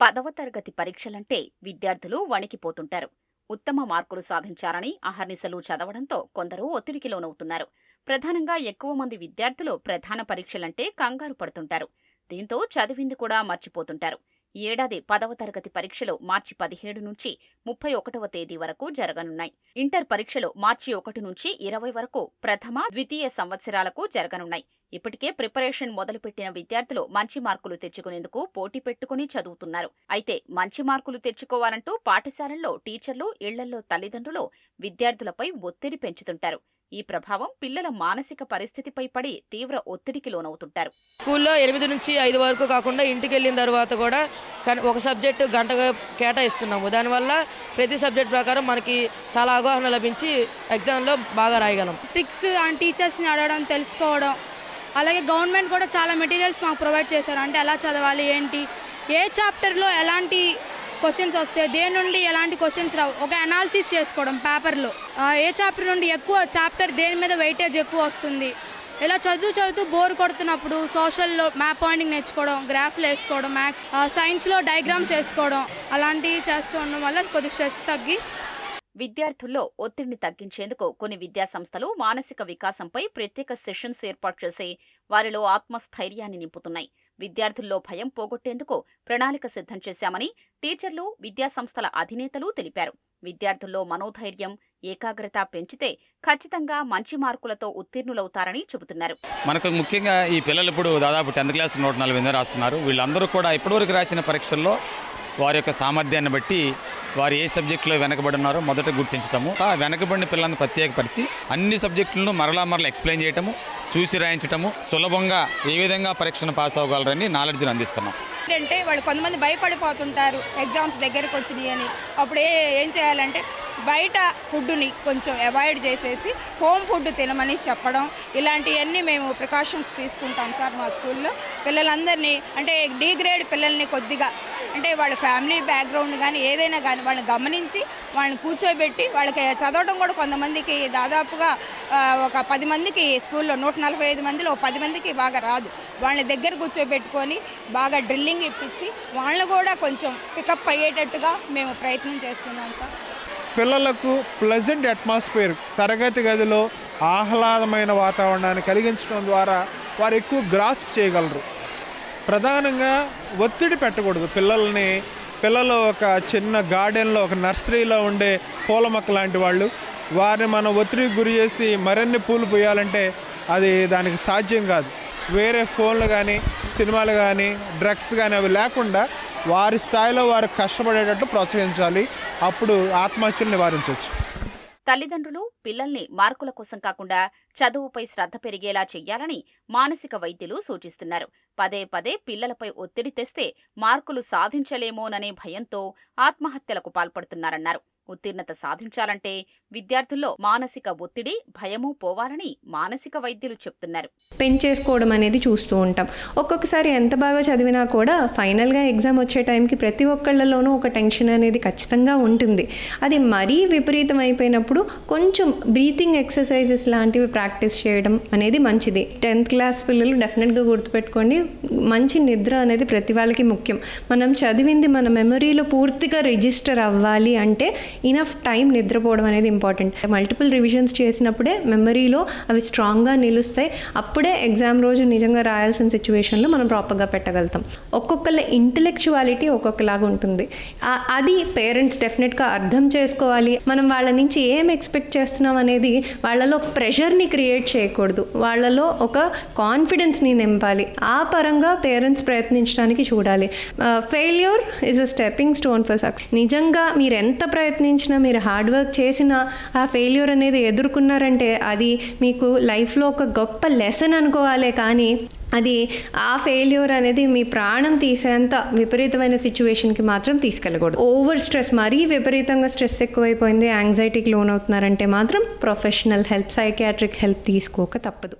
పదవ తరగతి పరీక్షలంటే విద్యార్థులు వణికిపోతుంటారు. ఉత్తమ మార్కులు సాధించారని అహర్నిశలు చదవడంతో కొందరు ఒత్తిడికి లోనవుతున్నారు ప్రధానంగా ఎక్కువ మంది విద్యార్థులు ప్రధాన పరీక్షలంటే కంగారు పడుతుంటారు. దీంతో చదివింది కూడా మర్చిపోతుంటారు. ఈ ఏడాది పదవ తరగతి పరీక్షలు మార్చి పదిహేడు నుంచి ముప్పై ఒకటవ తేదీ వరకు జరగనున్నాయి. ఇంటర్ పరీక్షలు మార్చి ఒకటి నుంచి ఇరవై వరకు ప్రథమ ద్వితీయ సంవత్సరాలకు జరగనున్నాయి. ఇప్పటికే ప్రిపరేషన్ మొదలుపెట్టిన విద్యార్థులు మంచి మార్కులు తెచ్చుకునేందుకు పోటీ పెట్టుకుని చదువుతున్నారు. అయితే మంచి మార్కులు తెచ్చుకోవాలంటూ పాఠశాలల్లో టీచర్లు ఇళ్ళల్లో తల్లిదండ్రులు విద్యార్థులపై ఒత్తిడి పెంచుతుంటారు. ఈ ప్రభావం పిల్లల మానసిక పరిస్థితిపై పడి తీవ్ర ఒత్తిడికి లోనవుతుంటారు. స్కూల్లో ఎనిమిది నుంచి ఐదు వరకు కాకుండా ఇంటికి వెళ్ళిన తర్వాత కూడా కన్- ఒక సబ్జెక్టు గంటగా కేటాయిస్తున్నాము. దానివల్ల ప్రతి సబ్జెక్ట్ ప్రకారం మనకి చాలా అవగాహన లభించి ఎగ్జామ్లో బాగా రాయగలం. ట్రిక్స్ అండ్ టీచర్స్ని అడగడం తెలుసుకోవడం అలాగే గవర్నమెంట్ కూడా చాలా మెటీరియల్స్ మాకు ప్రొవైడ్ చేశారు. అంటే ఎలా చదవాలి ఏంటి ఏ చాప్టర్లో ఎలాంటి క్వశ్చన్స్ వస్తాయి దేని నుండి ఎలాంటి క్వశ్చన్స్ రావు. ఒక అనాలిసిస్ చేసుకోవడం పేపర్లో ఏ చాప్టర్ నుండి ఎక్కువ చాప్టర్ దేని మీద వెయిటేజ్ ఎక్కువ వస్తుంది? ఇలా చదువు చదువుతూ బోర్ కొడుతున్నప్పుడు సోషల్లో మ్యాప్ పాయింటింగ్ నేర్చుకోవడం గ్రాఫ్లు వేసుకోవడం మ్యాథ్స్ సైన్స్లో డయాగ్రామ్స్ వేసుకోవడం అలాంటివి చేస్తూ ఉండడం వల్ల కొద్దిగా స్ట్రెస్ తగ్గి విద్యార్థుల్లో ఒత్తిడిని తగ్గించేందుకు కొన్ని విద్యాసంస్థలు మానసిక వికాసంపై ప్రత్యేక సెషన్స్ ఏర్పాటు చేసి వారిలో ఆత్మస్థైర్యాన్ని నింపుతున్నాయి. విద్యార్థుల్లో భయం పోగొట్టేందుకు ప్రణాళిక సిద్ధం చేశామని టీచర్లు విద్యాసంస్థల అధినేతలు తెలిపారు. విద్యార్థుల్లో మనోధైర్యం ఏకాగ్రత పెంచితే ఖచ్చితంగా మంచి మార్కులతో ఉత్తీర్ణులవుతారని చెబుతున్నారు. మనకు ముఖ్యంగా ఈ పిల్లలు ఇప్పుడు దాదాపు టెన్త్ క్లాస్ నూట నలభై రాస్తున్నారు. వీళ్ళందరూ కూడా ఇప్పటివరకు రాసిన పరీక్షల్లో వారి యొక్క సామర్థ్యాన్ని బట్టి వారు ఏ సబ్జెక్టులో వెనకబడి ఉన్నారో మొదట గుర్తించటము. ఆ వెనకబడిన పిల్లలను ప్రత్యేకపరిచి అన్ని సబ్జెక్టులను మరలా మరలా ఎక్స్ప్లెయిన్ చేయటము చూసి రాయించటము సులభంగా ఏ విధంగా పరీక్షను పాస్ అవ్వగలరని నాలెడ్జ్ని అందిస్తున్నాం. ఏంటంటే వాళ్ళు కొంతమంది భయపడిపోతుంటారు ఎగ్జామ్స్ దగ్గరకు వచ్చినాయి అని అప్పుడు ఏం చేయాలంటే బయట ఫుడ్ని కొంచెం అవాయిడ్ చేసేసి హోమ్ ఫుడ్ తినమని చెప్పడం ఇలాంటివన్నీ మేము ప్రికాషన్స్ తీసుకుంటాం సార్ మా స్కూల్లో. పిల్లలందరినీ అంటే డీ గ్రేడ్ పిల్లల్ని కొద్దిగా అంటే వాళ్ళ ఫ్యామిలీ బ్యాక్గ్రౌండ్ కానీ ఏదైనా కానీ వాళ్ళని గమనించి వాళ్ళని కూర్చోబెట్టి వాళ్ళకి చదవడం కూడా కొంతమందికి దాదాపుగా ఒక పది మందికి స్కూల్లో నూట నలభై ఐదు మందిలో పది మందికి బాగా రాదు. వాళ్ళని దగ్గర కూర్చోబెట్టుకొని బాగా డ్రిల్లింగ్ ఇప్పించి వాళ్ళని కూడా కొంచెం పికప్ అయ్యేటట్టుగా మేము ప్రయత్నం చేస్తున్నాం సార్. పిల్లలకు ప్లెజెంట్ అట్మాస్ఫియర్ తరగతి గదిలో ఆహ్లాదమైన వాతావరణాన్ని కలిగించడం ద్వారా వారు ఎక్కువ గ్రాస్ప్ చేయగలరు. ప్రధానంగా ఒత్తిడి పెట్టకూడదు పిల్లల్ని. పిల్లలు ఒక చిన్న గార్డెన్లో ఒక నర్సరీలో ఉండే పూల మొక్క లాంటి వాళ్ళు వారిని మనం ఒత్తిడికి గురి చేసి మరిన్ని పూలు పోయాలంటే అది దానికి సాధ్యం కాదు. వేరే ఫోన్లు కానీ సినిమాలు కానీ డ్రగ్స్ కానీ అవి లేకుండా వారి స్థాయిలో వారు కష్టపడేటట్టు ప్రోత్సహించాలి. అప్పుడు ఆత్మహత్యలు నివారించవచ్చు. తల్లిదండ్రులు పిల్లల్ని మార్కుల కోసం కాకుండా చదువుపై శ్రద్ధ పెరిగేలా చెయ్యాలని మానసిక వైద్యులు సూచిస్తున్నారు. పదే పదే పిల్లలపై ఒత్తిడి తెస్తే మార్కులు సాధించలేమోననే భయంతో ఆత్మహత్యలకు పాల్పడుతున్నారన్నారు. ఉత్తీర్ణత సాధించాలంటే విద్యార్థుల్లో మానసిక ఒత్తిడి భయము పోవాలని మానసిక వైద్యులు చెప్తున్నారు. పెంచేసుకోవడం అనేది చూస్తూ ఉంటాం. ఒక్కొక్కసారి ఎంత బాగా చదివినా కూడా ఫైనల్గా ఎగ్జామ్ వచ్చే టైంకి ప్రతి ఒక్కళ్ళలోనూ ఒక టెన్షన్ అనేది ఖచ్చితంగా ఉంటుంది. అది మరీ విపరీతం అయిపోయినప్పుడు కొంచెం బ్రీతింగ్ ఎక్సర్సైజెస్ లాంటివి ప్రాక్టీస్ చేయడం అనేది మంచిది. టెన్త్ క్లాస్ పిల్లలు డెఫినెట్గా గుర్తుపెట్టుకోండి మంచి నిద్ర అనేది ప్రతి వాళ్ళకి ముఖ్యం. మనం చదివింది మన మెమరీలో పూర్తిగా రిజిస్టర్ అవ్వాలి అంటే ఇనఫ్ టైం నిద్రపోవడం అనేది ఇంపార్టెంట్ మల్టిపుల్ రివిజన్స్ చేసినప్పుడే మెమరీలో అవి స్ట్రాంగ్గా నిలుస్తాయి. అప్పుడే ఎగ్జామ్ రోజు నిజంగా రాయాల్సిన సిచ్యువేషన్లో మనం ప్రాపర్గా పెట్టగలుగుతాం. ఒక్కొక్కళ్ళ ఇంటలెక్చువాలిటీ ఒక్కొక్కలాగా ఉంటుంది. అది పేరెంట్స్ డెఫినెట్గా అర్థం చేసుకోవాలి. మనం వాళ్ళ నుంచి ఏం ఎక్స్పెక్ట్ చేస్తున్నాం అనేది వాళ్ళలో ప్రెషర్ని క్రియేట్ చేయకూడదు. వాళ్ళలో ఒక కాన్ఫిడెన్స్ని నింపాలి. ఆ పరంగా పేరెంట్స్ ప్రయత్నించడానికి చూడాలి. Failure is a stepping stone for success నిజంగా మీరు ఎంత ప్రయత్నించినా మీరు హార్డ్ వర్క్ చేసినా ఆ ఫెయిల్యూర్ అనేది ఎదుర్కొన్నారంటే అది మీకు లైఫ్లో ఒక గొప్ప లెసన్ అనుకోవాలే. కానీ అది ఆ ఫెయిల్యూర్ అనేది మీ ప్రాణం తీసేంత విపరీతమైన సిచ్యువేషన్కి మాత్రం తీసుకెళ్ళకూడదు. ఓవర్ స్ట్రెస్ మరీ విపరీతంగా స్ట్రెస్ ఎక్కువైపోయింది యాంగ్జైటీకి లోన్ అవుతున్నారంటే మాత్రం ప్రొఫెషనల్ హెల్ప్ సైకియాట్రిక్ హెల్ప్ తీసుకోక తప్పదు.